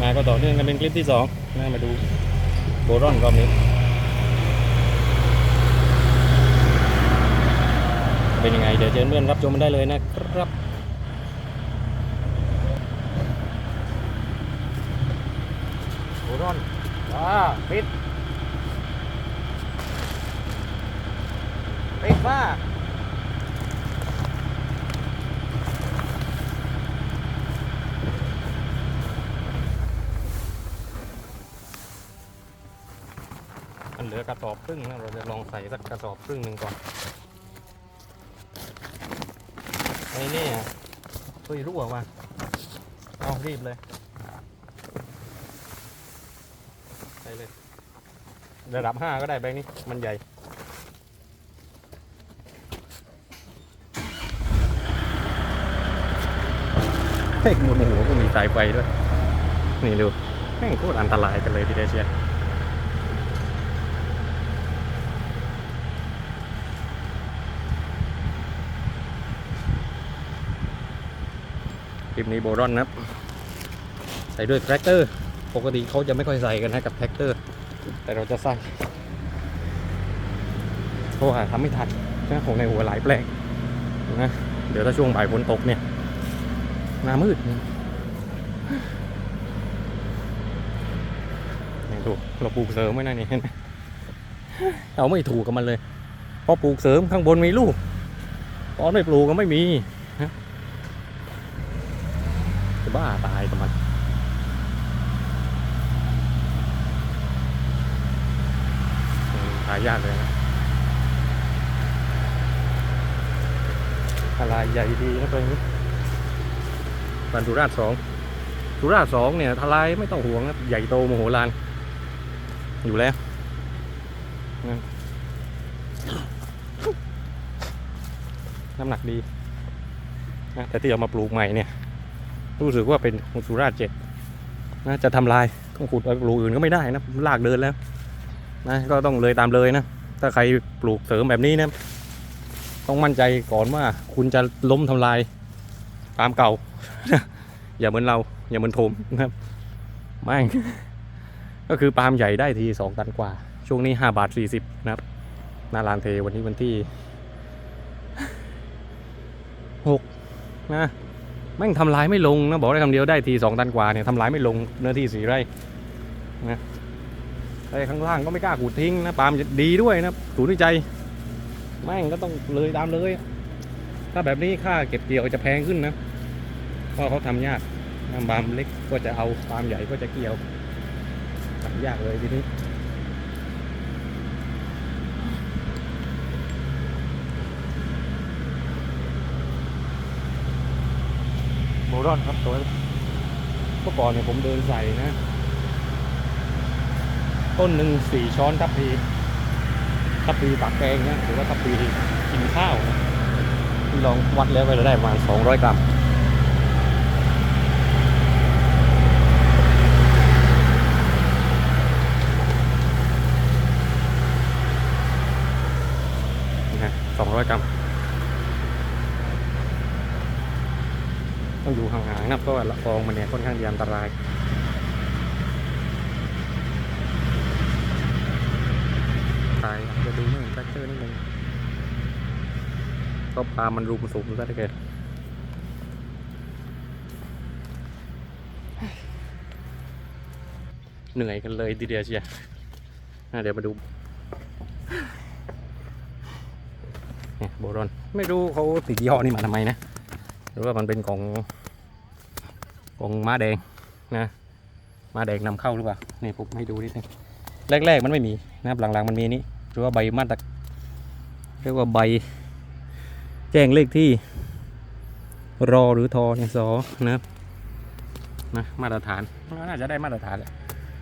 มาก็ต่อเนื่องกันเป็นคลิปที่สองนะมาดูโบรอนรอบนี้ เป็นยังไง เดี๋ยวเชิญเพื่อนรับชมมันได้เลยนะครับโบรอนอ่าปิดปิดว่า มันเหลือกระสอบครึ่งนะเราจะลองใส่สักกระสอบครึ่งหนึ่งก่อนไอ้นี่อะเฮ้ยรั่วมาเอารีบเลยใส่เลยระดับห้าก็ได้แบงค์นี้มันใหญ่เฮ้ยบนหัวก็มีสายไฟด้วย นี่ดูแม่งโคตรอันตรายกันเลยทีเดียวเชียว ลิปนี้โบรอนนะครับ ใส่ด้วยแทรกเตอร์ ปกติเขาจะไม่ค่อยใส่กันนะกับแท็กเตอร์ แต่เราจะใส่เพราะว่าทำไม่ทันนะของในหัวหลายแปลงนะเดี๋ยวถ้าช่วงบ่ายฝนตกเนี่ยหน้ามืดนี่ดูเราปลูกเสริมไว้นะนี่เห็นไหมเราไม่ถูกกับมันเลย เพราะปลูกเสริมข้างบนมีลูกตอนไม่ปลูกก็ไม่มี บ้าตายกับมันหายากเลยนะอะไรใหญ่ดีนะตรงนี้บันทุราชสองทุราชสองเนี่ยทลายไม่ต้องห่วงนะใหญ่โตโมโหลาน อยู่แล้วนะน้ำหนักดีนะแต่ที่เอามาปลูกใหม่เนี่ย รู้สึกว่าเป็นของสุราษฎร์เจ็ดนะจะทำลายต้องขุดปลูกอื่นก็ไม่ได้นะลากเดินแล้วนะก็ต้องเลยตามเลยนะถ้าใครปลูกเสริมแบบนี้นะต้องมั่นใจก่อนว่าคุณจะล้มทำลายปาล์มเก่า อย่าเหมือนเราอย่าเหมือนโทมนะครับไม่ก็คือปาล์มใหญ่ได้ทีสองตันกว่า ช่วงนี้ห้าบาทสี่สิบนะครับหนาลานเทวันนี้วันที่หกนะ แม่งทำลายไม่ลงนะบอกได้คำเดียวได้ทีสองตันกว่าเนี่ยทำลายไม่ลงเนื้อที่สี่ไร่ไอ้ข้างล่างก็ไม่กล้าขูดทิ้งนะปาล์มจะดีด้วยนะศูนย์วิจัยแม่งก็ต้องเลยตามเลย ถ้าแบบนี้ค่าเก็บเกี่ยวจะแพงขึ้นนะเพราะเขาทำยากปาล์มเล็กก็จะเอาปาล์มใหญ่ก็จะเกี่ยวทำยากเลยทีนี้ โมรอนครับตัวเมื่อก่อนเนี่ยผมเดินใส่นะ ต้นหนึ่งสี่ช้อนทัพพีทัพพีตักแกงนะหรือว่าทัพพีกินข้าวนะที่ลองวัดแล้วก็จะได้ประมาณ200กรัมนะ200 กรัม ต้องอยู่ห่างๆนะเพราะ ว่าละอองมันเนี่ยค่อนข้างที่อันตรายตายจะดูไม่เห็นแฟกเตอร์นิดนึงก็ปลามันรุมสูงซะเหลือเกินเหนื่อยกันเลยทีเดียวเชียร์อะเดี๋ยวมาดูเนี่ยโบรอน ไม่รู้เขาติดยี่ห้อนี่มาทำไมนะ หรือว่ามันเป็นของ ของม้าแดงนะม้าแดงนำเข้าหรือเปล่านี่ผมให้ดูนิดนึงแรกๆมันไม่มีนะครับหลังๆมันมีนี่หรือว่าใบมาตรเรียกว่าใบ แจ้งเลขที่ รอหรือทอเนี่ยสอนะครับนะมาตรฐานน่าจะได้มาตรฐานแหละ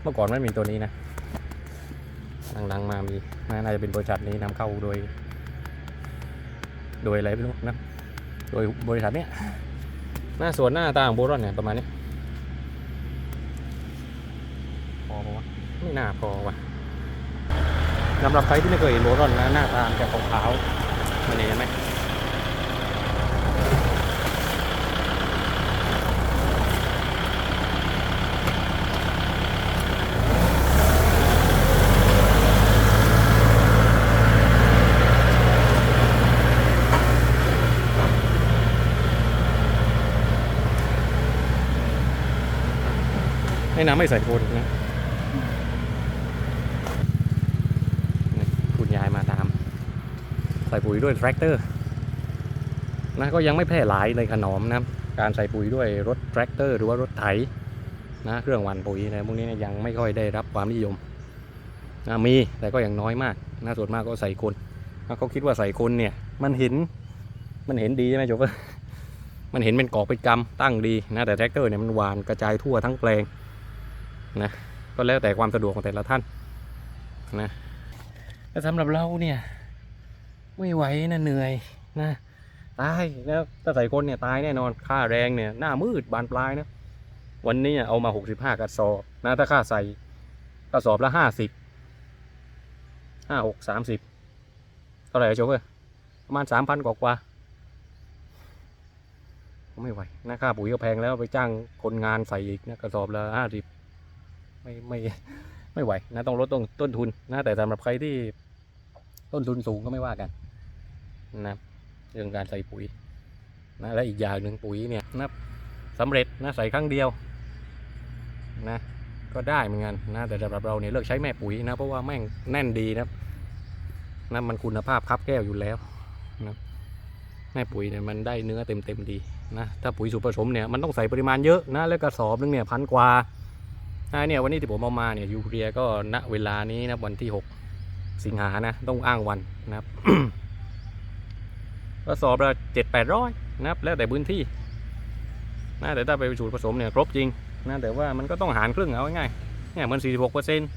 เมื่อก่อนไม่มีตัวนี้นะหลังๆมามีน่าจะเป็นบริษัทนี้นำเข้าโดย โดยอะไรไม่รู้นะโดยบริษัทเนี้ย หน้าสวนหน้าตาของโบรอนเนี่ยประมาณนี้พอปะวะไม่น่าพอว่ะสำหรับใครที่ไม่เคยเห็นโบรอนนะหน้าตาจะขาวๆมันเห็นไหม ให้น้ำไม่ใส่คนนะคุณยายมาตาม ใส่ปุ๋ยด้วยแทรกเตอร์นะก็ยังไม่แพร่หลายในขนอมนะการใส่ปุ๋ยด้วยรถแทรกเตอร์ หรือว่ารถไถนะเครื่องหว่านปุ๋ยนะพวกนี้ยังไม่ค่อยได้รับความนิยมนะมีแต่ก็ยังน้อยมากนะส่วนมากก็ใส่คนนะเขาคิดว่าใส่คนเนี่ยมันเห็นมันเห็นดีใช่ไหมจ๊กมันเห็นเป็นกอกเป็นกำตั้งดีนะแต่แทรกเตอร์เนี่ยมันหวานกระจายทั่วทั้งแปลง นะก็แล้วแต่ความสะดวกของแต่ละท่านนะแต่สำหรับเราเนี่ย ไม่ไหวนะเหนื่อยนะตายแล้วถ้าใส่คนเนี่ยตายแน่นอนค่าแรงเนี่ยหน้ามืดบานปลายนะวันนี้เอามา 65กระสอบนะถ้าค่าใส่กระสอบละ 50 5 6 30 เท่าไหร่โจ๊กเอ้ยประมาณ 3,000 กว่ากว่าไม่ไหวนะค่าปุ๋ยก็แพงแล้วไปจ้างคนงานใส่อีกนะกระสอบละ 50 ไม่ไม่ไม่ไหวนะต้องลดต้นต้นทุนนะแต่สำหรับใครที่ต้นทุนสูงก็ไม่ว่ากันนะเรื่องการใส่ปุ๋ยนะและอีกอย่างหนึ่งปุ๋ยเนี่ยนะสำเร็จนะใส่ครั้งเดียวนะก็ได้เหมือนกันนะแต่สำหรับเราเนี่ยเลิกใช้แม่ปุ๋ยนะเพราะว่าแม่งแน่นดีนะนะมันคุณภาพครับแก้วอยู่แล้วนะแม่ปุ๋ยเนี่ยมันได้เนื้อเต็มเต็มดีนะถ้าปุ๋ยสูตรผสมเนี่ยมันต้องใส่ปริมาณเยอะนะแล้วกระสอบนึงเนี่ยพันกว่า นะเนี่ยวันนี้ที่ผมเอามาเนี่ยยูเรียก็ณเวลานี้นะวันที่หกสิงหานะ ต้องอ้างวันนะครับก็สอบละเจ็ดแปดร้อยนะครับ แล้วแต่พื้นที่นะแต่ถ้าไปสูตรผสมเนี่ยครบจริงนะแต่ว่ามันก็ต้องหารครึ่งเอาง่ายเนี่ยมันสี่สิบหกเปอร์เซ็นต์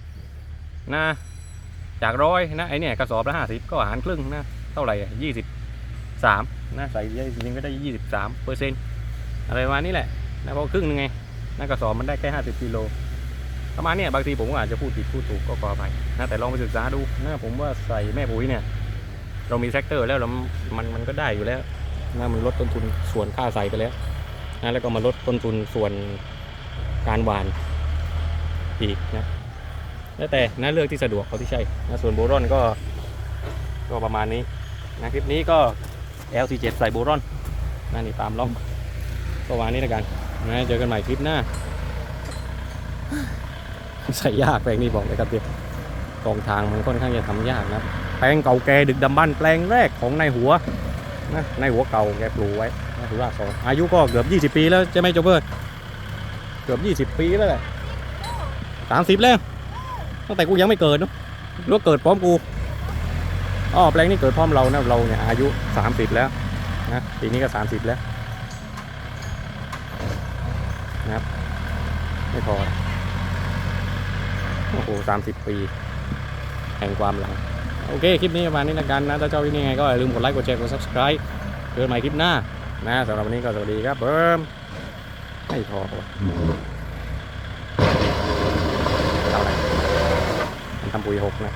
นะจากร้อยนะไอเนี่ยกระสอบละห้าสิบก็หารครึ่งนะเท่าไหร่ยี่สิบสามนะใส่จริงก็ได้ยี่สิบสามเปอร์เซ็นต์อะไรประมาณนี้แหละนะเพราะครึ่งหนึงไงนะกระสอบมันได้แค่ห้าสิบกิโล ประมาณนี้บางทีผมก็อาจจะพูดผิดพูดถูกก็ขออภัยนะแต่ลองไปศึกษาดูนะผมว่าใส่แม่ปุ๋ยเนี่ยเรามีแทรกเตอร์แล้วเรามันมันก็ได้อยู่แล้วนะมันลดต้นทุนส่วนค่าใส่ไปแล้วนะแล้วก็มาลดต้นทุนส่วนการหวานอีกนะแล้วแต่นะเลือกที่สะดวกเขาที่ใช่นะส่วนโบรอนก็ก็ประมาณนี้นะคลิปนี้ก็ LC7 ใส่โบรอนนะนี่ตามล่องก็วางนี้แล้วกันนะเจอกันใหม่คลิปหน้า ใส่ยากแปลงนี้บอกเลยครับเดียวกองทางมันค่อนข้างจะทำยากนะแปลงเก่าแก่ดึกดำบรรพ์แปลงแรกของนายหัวนะนายหัวเก่าแกปลูกไว้นะถือว่าสองอายุก็เกือบ 20 ปีแล้วใช่ไหมโจเบิร์ตเกือบ 20 ปีแล้วแหละสามสิบแล้วตั้งแต่กูยังไม่เกิดเนอะรู้เกิดพร้อมกูอ๋อแปลงนี้เกิดพร้อมเรานะเราเนี่ยอายุ 30 แล้วนะปีนี้ก็ 30 แล้วนะครับไม่พอ โอ้โหสามสิบปี แห่งความหลัง โอเค คลิปนี้ประมาณนี้ละกันนะ ถ้าชอบคลิปนี้ไงก็อย่าลืมกดไลค์ กดแชร์ กด subscribe เจอกันใหม่คลิปหน้า นะสำหรับวันนี้ก็สวัสดีครับเบิ้มไม่พอวะเอาอะไรมันทำปุ๋ยหกนะ